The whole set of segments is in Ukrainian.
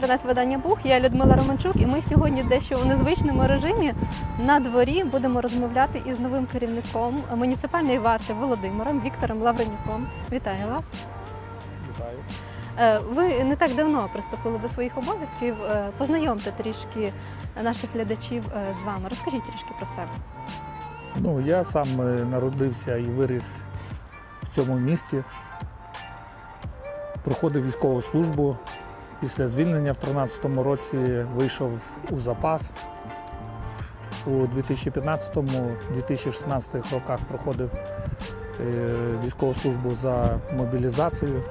інтернет-видання Бух. Я Людмила Романчук, і ми сьогодні дещо у незвичному режимі на дворі будемо розмовляти із новим керівником муніципальної варти Володимиром Віктором Лавренюком. Вітаю вас. Вітаю. Е, Ви не так давно приступили до своїх обов'язків. Е, Познайомте трішки наших глядачів е, з вами. Розкажіть трішки про себе. Ну, я сам народився і виріс в цьому місті. Проходив військову службу. Після звільнення в 2013 році вийшов у запас. У 2015-2016 роках проходив е, військову службу за мобілізацію.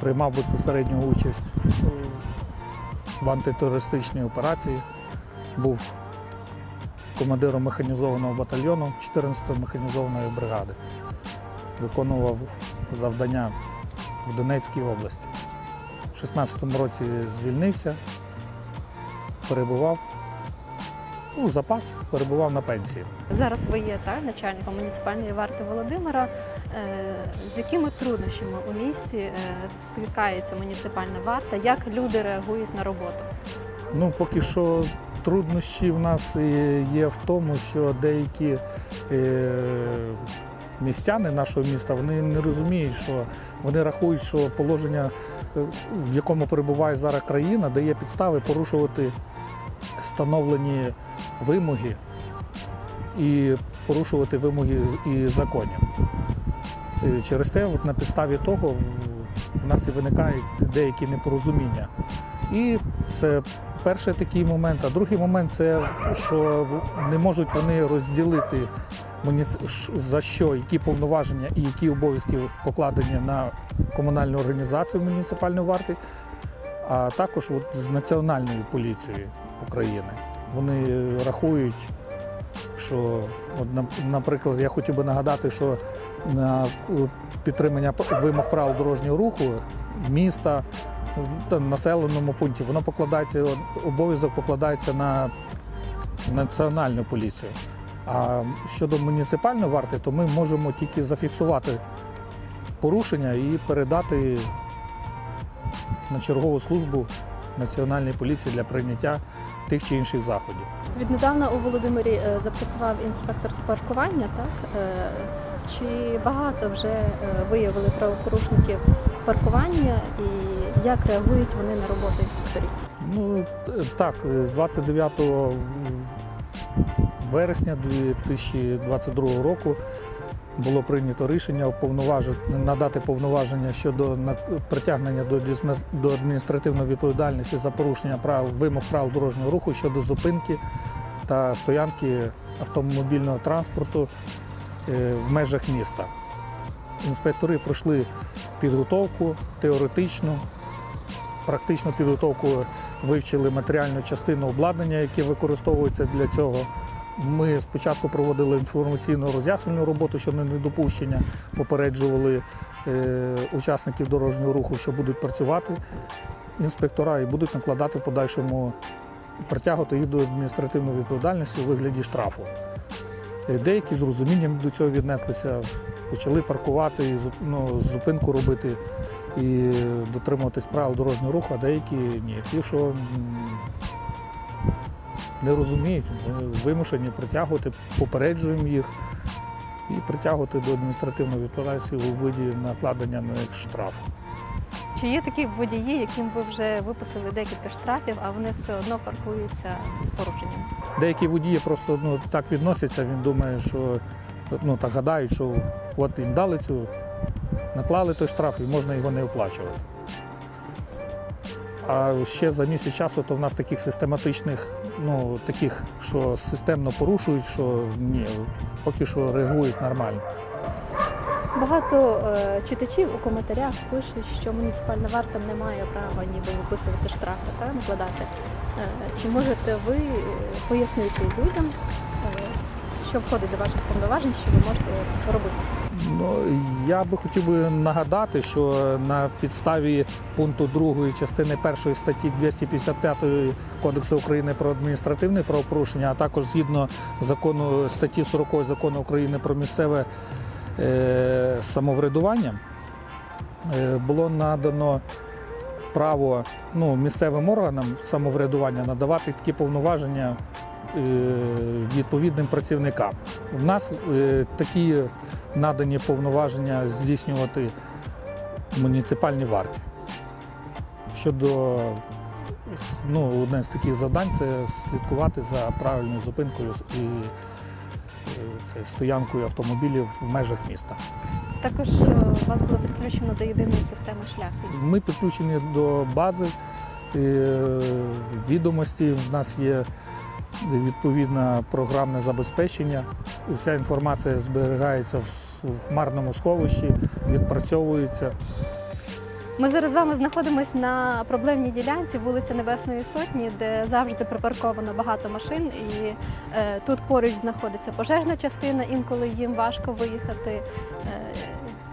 Приймав безпосередню участь в антитерористичній операції. Був командиром механізованого батальйону 14-ї механізованої бригади. Виконував завдання в Донецькій області. У 16-му році звільнився, перебував у запас, перебував на пенсії. Зараз ви є так, начальником муніципальної варти Володимира. Е, З якими труднощами у місті е, стикається муніципальна варта? Як люди реагують на роботу? Ну, поки що труднощі в нас е, є в тому, що деякі містяни нашого міста вони не розуміють, що вони рахують, що положення, е, в якому перебуває зараз країна, дає підстави порушувати встановлені вимоги і порушувати вимоги і законів. Е, Через те, от на підставі того, в нас і виникають деякі непорозуміння. І це перший такий момент. А другий момент це що не можуть вони розділити за що, які повноваження і які обов'язки покладені на комунальну організацію муніципальної варти, а також от з Національною поліцією України. Вони рахують, що, от, наприклад, я хотів би нагадати, що на е, підтримання вимог правил дорожнього руху міста в населеному пункті воно покладається, обов'язок покладається на національну поліцію. А щодо муніципальної варти, то ми можемо тільки зафіксувати порушення і передати на чергову службу національної поліції для прийняття тих чи інших заходів. Віднедавна у Володимирі е, запрацював інспектор з паркування, так? Е, Чи багато вже е, виявили правопорушників паркування і як реагують вони на роботу інспекторів? Ну так, з 29 вересня 2022 року було прийнято рішення надати повноваження щодо притягнення до адміністративної відповідальності за порушення правил вимог правил дорожнього руху щодо зупинки та стоянки автомобільного транспорту е, в межах міста. Інспектори пройшли підготовку теоретичну, практичну підготовку вивчили матеріальну частину обладнання, яке використовується для цього. Ми спочатку проводили інформаційну роз'яснювальну роботу щодо недопущення, попереджували е, учасників дорожнього руху, що будуть працювати інспектора і будуть накладати в подальшому притягувати їх до адміністративної відповідальності у вигляді штрафу. Е, Деякі з розумінням до цього віднеслися, почали паркувати, ну, зупинку робити і дотримуватись правил дорожнього руху, а деякі ні. Ті, що не розуміють, ми вимушені притягувати, попереджуємо їх і притягувати до адміністративної відповідальності у виді накладення на них штрафу. Чи є такі водії, яким ви вже виписали декілька штрафів, а вони все одно паркуються з порушенням? Деякі водії просто ну, так відносяться, він думає, що ну, так гадають, що от їм дали цю, наклали той штраф і можна його не оплачувати. А ще за місяць часу то в нас таких систематичних, ну таких, що системно порушують, що ні, поки що реагують нормально. Багато е, читачів у коментарях пишуть, що муніципальна варта не має права ніби виписувати штрафи та накладати. Е, чи можете ви е, пояснити людям, е, що входить до ваших повноважень, що ви можете робити? Ну, я би хотів би нагадати, що на підставі пункту 2 частини 1 статті 255 Кодексу України про адміністративне правопорушення, а також згідно закону статті 40 закону України про місцеве е, самоврядування, е, було надано право ну, місцевим органам самоврядування надавати такі повноваження відповідним працівникам. У нас е, такі надані повноваження здійснювати муніципальні варті. Щодо ну, одне з таких завдань це слідкувати за правильною зупинкою і е, це стоянкою автомобілів в межах міста. Також е, вас було підключено до єдиної системи шляхів. Ми підключені до бази е, відомості. У нас є відповідне програмне забезпечення. Вся інформація зберігається в хмарному сховищі, відпрацьовується. Ми зараз з вами знаходимося на проблемній ділянці вулиця Небесної Сотні, де завжди припарковано багато машин, і е, тут поруч знаходиться пожежна частина, інколи їм важко виїхати. Е,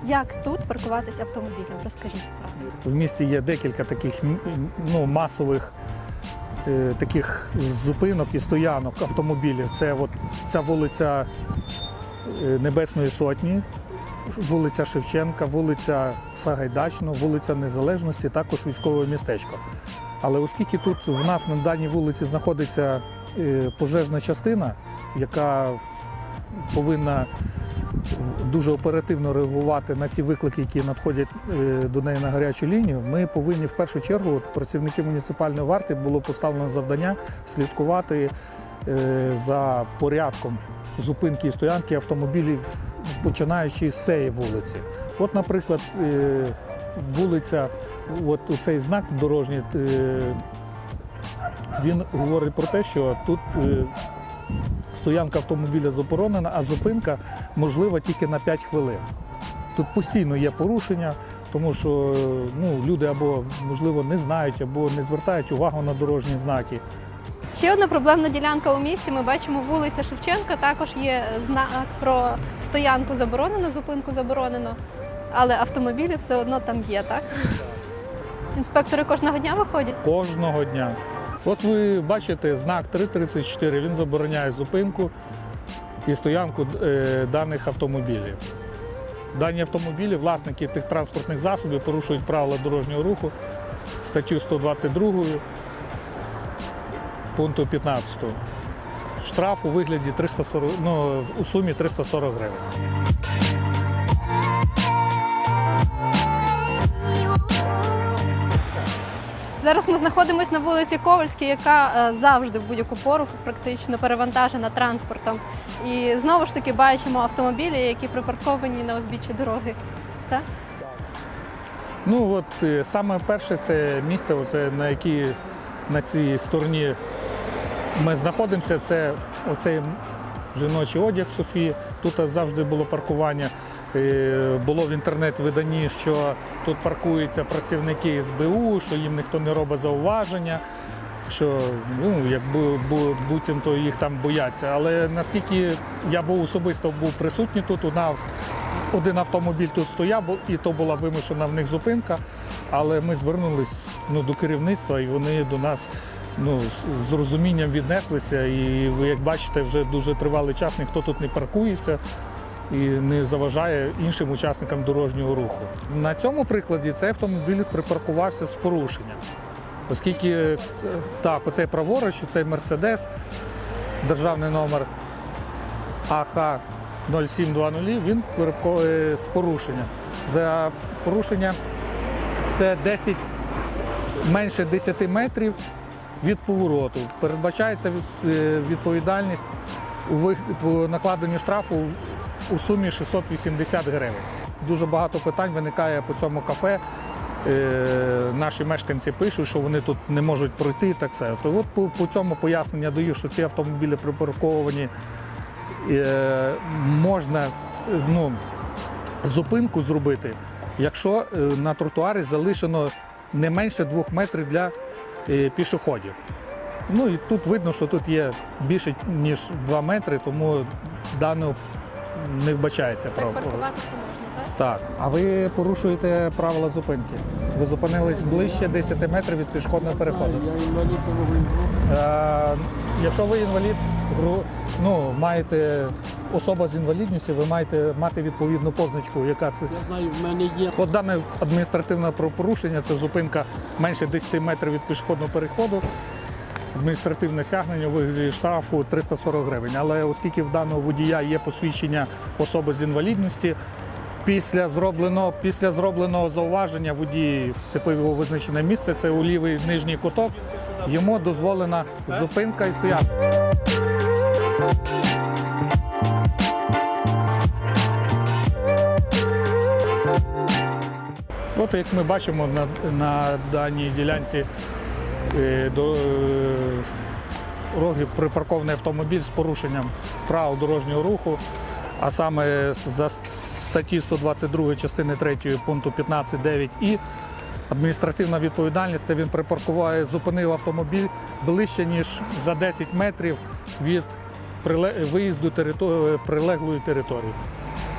як тут паркуватись автомобілем? Розкажіть. В місті є декілька таких ну, масових таких зупинок і стоянок автомобілів. Це от ця вулиця е, Небесної Сотні, вулиця Шевченка, вулиця Сагайдачного, вулиця Незалежності, також військове містечко. Але оскільки тут в нас на даній вулиці знаходиться е, пожежна частина, яка повинна дуже оперативно реагувати на ті виклики, які надходять е, до неї на гарячу лінію, ми повинні в першу чергу, працівники муніципальної варти, було поставлено завдання слідкувати е, за порядком зупинки і стоянки автомобілів, починаючи з цієї вулиці. От, наприклад, е, вулиця, от цей знак дорожній, він говорить про те, що тут стоянка автомобіля заборонена, а зупинка можлива тільки на 5 хвилин. Тут постійно є порушення, тому що ну, люди або можливо не знають, або не звертають увагу на дорожні знаки. Ще одна проблемна ділянка у місті. Ми бачимо вулиця Шевченка. Також є знак про стоянку заборонено, зупинку заборонено, але автомобілі все одно там є, так? Інспектори кожного дня виходять. Кожного дня. От ви бачите знак 334, він забороняє зупинку і стоянку е, даних автомобілів. Дані автомобілі, власники тих транспортних засобів порушують правила дорожнього руху, статтю 122 пункту 15. Штраф у вигляді 340, ну, у сумі 340 гривень. Зараз ми знаходимося на вулиці Ковальській, яка е, завжди в будь-яку пору практично перевантажена транспортом. І знову ж таки бачимо автомобілі, які припарковані на узбіччі дороги. Так? Ну от е, саме перше це місце, оце, на якій на цій стороні ми знаходимося. Це оцей жіночий одяг Софії. Тут завжди було паркування. Було в інтернет-виданні, що тут паркуються працівники СБУ, що їм ніхто не робить зауваження. Що ну якби бу- буцімто їх там бояться. Але наскільки я був особисто був присутній тут, одна один автомобіль тут стояв, і то була вимушена в них зупинка. Але ми звернулись ну, до керівництва, і вони до нас ну, з розумінням віднеслися. І ви, як бачите, вже дуже тривалий час ніхто тут не паркується і не заважає іншим учасникам дорожнього руху. На цьому прикладі цей автомобіль припаркувався з порушенням. Оскільки е, так, оцей праворуч, цей Мерседес, державний номер АХ 0720, він е, з порушенням. За порушення це 10, менше 10 метрів від повороту. Передбачається е, відповідальність у накладенню штрафу у сумі 680 гривень. Дуже багато питань виникає по цьому кафе. Е, Наші мешканці пишуть, що вони тут не можуть пройти. Так це. То от по, по цьому пояснення даю, що ці автомобілі припарковані е, можна ну, зупинку зробити, якщо е, на тротуарі залишено не менше двох метрів для пішоходів. Ну і тут видно, що тут є більше ніж 2 метри, тому дано не вбачається Так право. паркуватися можна, так? Так, а ви порушуєте правила зупинки. Ви зупинились ближче 10 метрів від пішохідного переходу. Я інвалід Е, якщо ви інвалід, ну, маєте особа з інвалідністю, ви маєте мати відповідну позначку, яка це. Я знаю, в мене є. От дане адміністративне правопорушення це зупинка менше 10 метрів від пішохідного переходу. Адміністративне стягнення у вигляді штрафу 340 гривень. Але оскільки в даного водія є посвідчення особи з інвалідності, після зробленого, після зробленого зауваження водій вцепив його визначене місце, це у лівий нижній куток, йому дозволена зупинка і стоянка. От як ми бачимо на, на даній ділянці до е, роги припаркований автомобіль з порушенням правил дорожнього руху, а саме за статті 122 частини 3 пункту 15.9 і адміністративна відповідальність це він припаркував, зупинив автомобіль ближче ніж за 10 метрів від виїзду прилеглої території.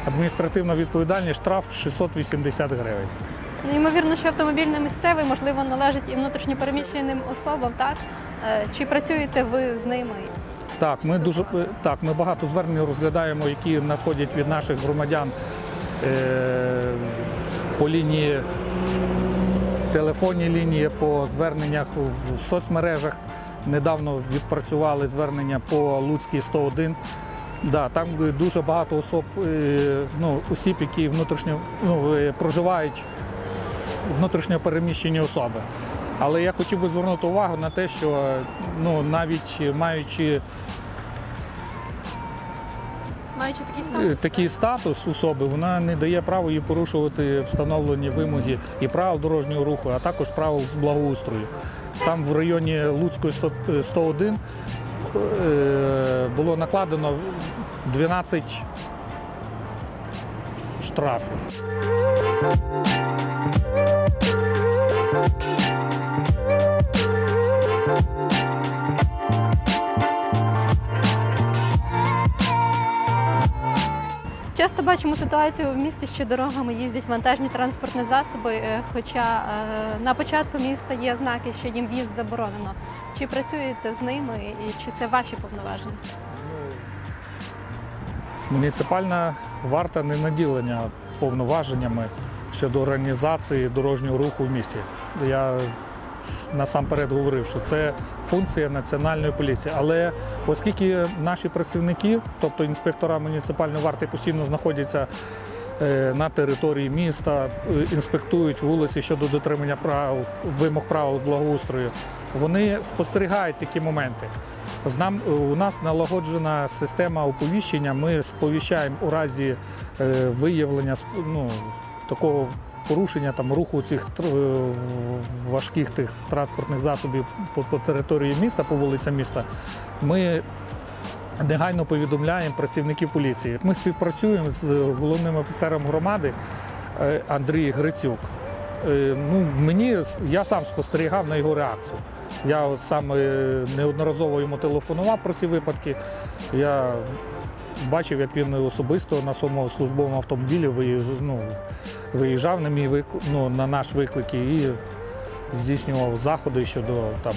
Адміністративна відповідальність штраф 680 гривень. Ну, ймовірно, що автомобіль не місцевий, можливо, належить і внутрішньопереміщеним особам, так? Е, Чи працюєте ви з ними? Так, ми дуже так, ми багато звернень розглядаємо, які надходять від наших громадян е, по лінії телефонні лінії, по зверненнях в- соцмережах. Недавно відпрацювали звернення по Луцькій 101. Да, там дуже багато особ, е, ну, осіб, які внутрішньо ну, е, проживають внутрішньо переміщені особи. Але я хотів би звернути увагу на те, що ну, навіть маючи Маючи такий е, статус? такий статус особи, вона не дає право їй порушувати встановлені вимоги і правил дорожнього руху, а також правил з благоустрою. Там в районі Луцької 100 е, 101 е, було накладено 12 штрафів. Часто бачимо ситуацію в місті, що дорогами їздять вантажні транспортні засоби, е, хоча е, на початку міста є знаки, що їм в'їзд заборонено. Чи працюєте з ними і чи це ваші повноваження? Муніципальна варта не наділення повноваженнями щодо організації дорожнього руху в місті. Я насамперед говорив, що це функція національної поліції. Але оскільки наші працівники, тобто інспектора муніципальної варти, постійно знаходяться е, на території міста, е, інспектують вулиці щодо дотримання правил, вимог правил благоустрою, вони спостерігають такі моменти. З нам у нас налагоджена система оповіщення. Ми сповіщаємо у разі е, виявлення ну, такого порушення там руху цих е, важких тих транспортних засобів по, по території міста, по вулицям міста. Ми негайно повідомляємо працівників поліції. Ми співпрацюємо з головним офіцером громади е, Андрій Грицюк. Е, Ну, мені я сам спостерігав на його реакцію. Я сам неодноразово йому телефонував про ці випадки. Я бачив, як він особисто на своєму службовому автомобілі ну, виїжджав на мій виклик, ну, на наш виклик і здійснював заходи щодо там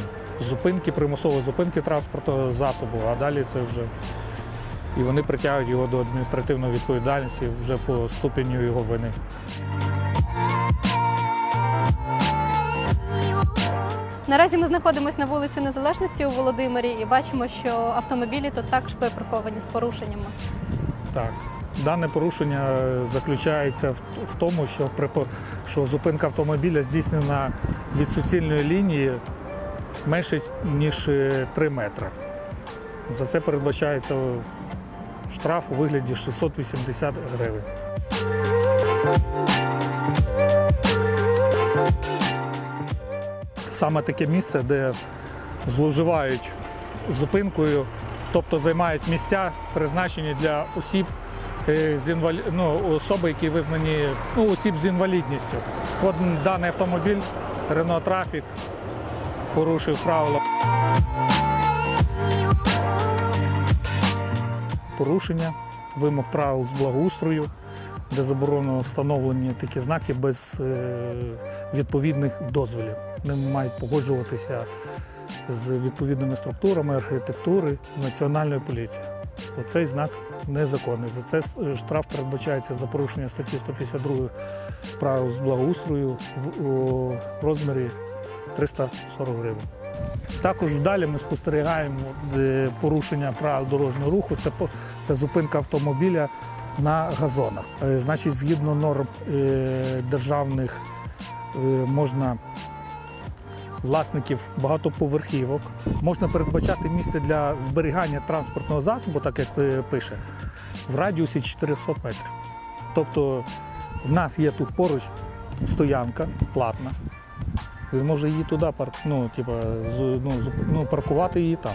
зупинки, примусової зупинки транспортного засобу, а далі це вже. І вони притягують його до адміністративної відповідальності вже по ступеню його вини. Наразі ми знаходимося на вулиці Незалежності у Володимирі і бачимо, що автомобілі тут також припарковані з порушеннями. Так. Дане порушення е, заключається в, тому, що, при, що зупинка автомобіля здійснена від суцільної лінії менше, ніж 3 метри. За це передбачається штраф у вигляді 680 гривень. Саме таке місце, де зловживають зупинкою, тобто займають місця, призначені для осіб е, з інвалі... ну, особи, які визнані ну, осіб з інвалідністю. От даний автомобіль Renault Traffic порушив правила. Порушення вимог правил з благоустрою, де заборонено встановлені такі знаки без е, відповідних дозволів. Вони мають погоджуватися з відповідними структурами архітектури національної поліції. оцей знак незаконний. За це е, штраф передбачається за порушення статті 152 правил з благоустрою в розмірі 340 гривень. Також далі ми спостерігаємо е, порушення правил дорожнього руху. Це, це зупинка автомобіля на газонах. Е, Значить, згідно норм державних можна власників багатоповерхівок, можна передбачати місце для зберігання транспортного засобу, так як е, пише, в радіусі 400 метрів. Тобто в нас є тут поруч стоянка платна. Він може її туди парк, ну, типа, з- ну, ну, паркувати її там.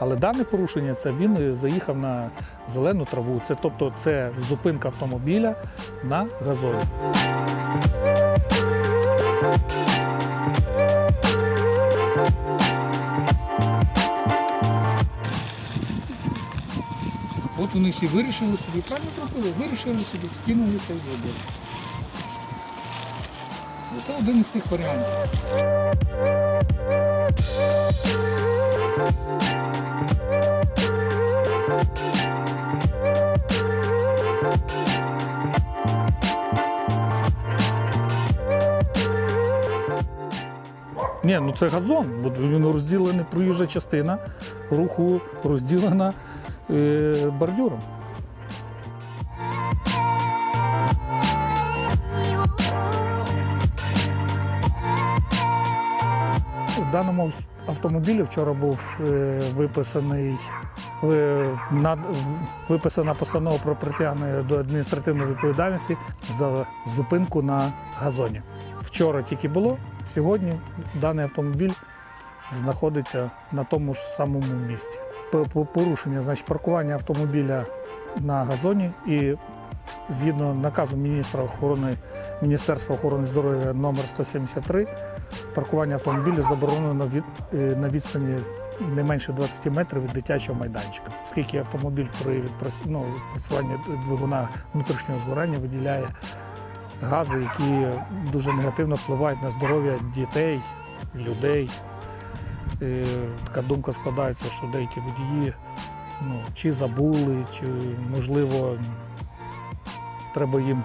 Але дане порушення це він е, заїхав на зелену траву. Це тобто це зупинка автомобіля на газоні. От вони всі вирішили собі, правильно зробили, вирішили собі, скинули цей вибір. Це один із тих варіантів. Ні, ну це газон, бо він розділений проїжджа частина руху розділена е, бордюром. В даному автомобілі вчора був е, виписаний виписана постанова про притягнення до адміністративної відповідальності за зупинку на газоні. Вчора тільки було, сьогодні даний автомобіль знаходиться на тому ж самому місці. Порушення, значить, паркування автомобіля на газоні і згідно наказу міністра охорони Міністерства охорони здоров'я номер 173 паркування автомобілів заборонено від, е, на відстані не менше 20 метрів від дитячого майданчика, оскільки автомобіль при ну, відпрацюванні двигуна внутрішнього згорання виділяє гази, які дуже негативно впливають на здоров'я дітей, людей. Е, Така думка складається, що деякі водії ну, чи забули, чи можливо треба їм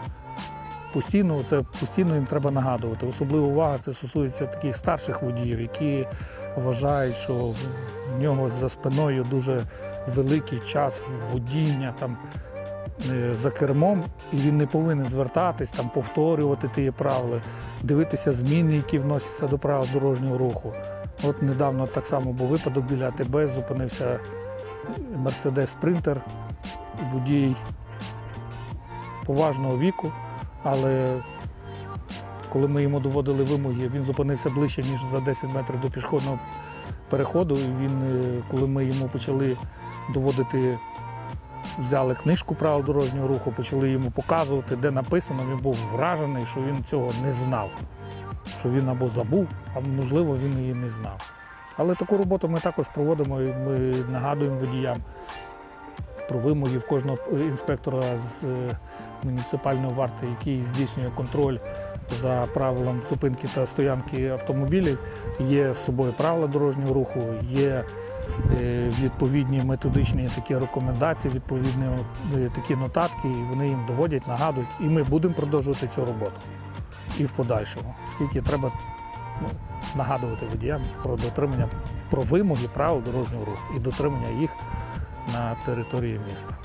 постійно, це постійно їм треба нагадувати. Особлива увага це стосується таких старших водіїв, які вважають, що в нього за спиною дуже великий час водіння там за кермом, і він не повинен звертатись, там повторювати ті правила, дивитися зміни, які вносяться до правил дорожнього руху. От недавно так само був випадок біля АТБ, зупинився Мерседес Спринтер, водій поважного віку, але коли ми йому доводили вимоги, він зупинився ближче, ніж за 10 метрів до пішохідного переходу. І він, е, коли ми йому почали доводити, взяли книжку правил дорожнього руху, почали йому показувати, де написано, він був вражений, що він цього не знав. Що він або забув, а можливо він її не знав. Але таку роботу ми також проводимо і ми нагадуємо водіям про вимоги в кожного інспектора з е, муніципальної варти, який здійснює контроль за правилом зупинки та стоянки автомобілів. Є з собою правила дорожнього руху, є е, відповідні методичні такі рекомендації, відповідні е, такі нотатки, і вони їм доводять, нагадують. І ми будемо продовжувати цю роботу і в подальшому, оскільки треба ну, нагадувати водіям про дотримання про вимоги правил дорожнього руху і дотримання їх на території міста.